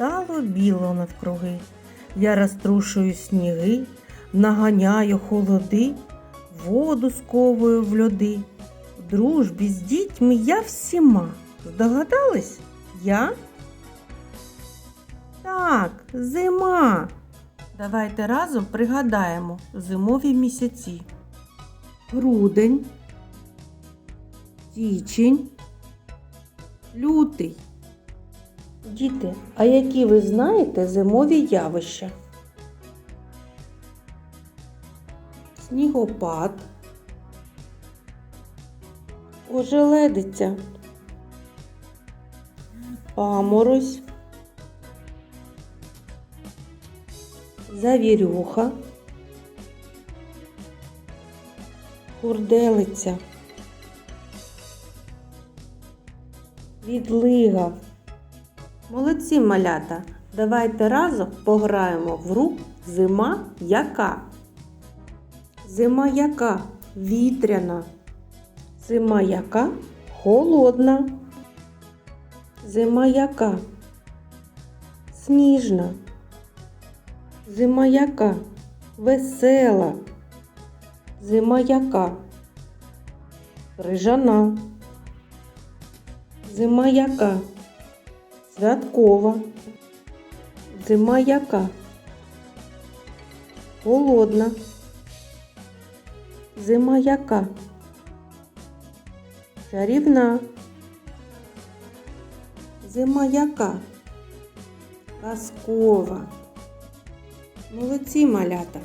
Стало біло навкруги. Я розтрушую сніги, наганяю холоди, воду сковую в льоди. В дружбі з дітьми я всіма. Здогадались? Я? Так, зима. Давайте разом пригадаємо зимові місяці. Грудень, січень, лютий. Діти, а які ви знаєте зимові явища? Снігопад, ожеледиця, паморозь, завірюха, курделиця, відлига. Молодці малята! Давайте разом пограємо в гру Зима яка. Зима яка вітряна. Зима яка холодна. Зима яка сніжна. Зима яка весела. Зима яка крижана. Зима яка святкова. Зима яка? Холодна. Зима яка? Чарівна. Зима яка? Казкова. Молодці малята.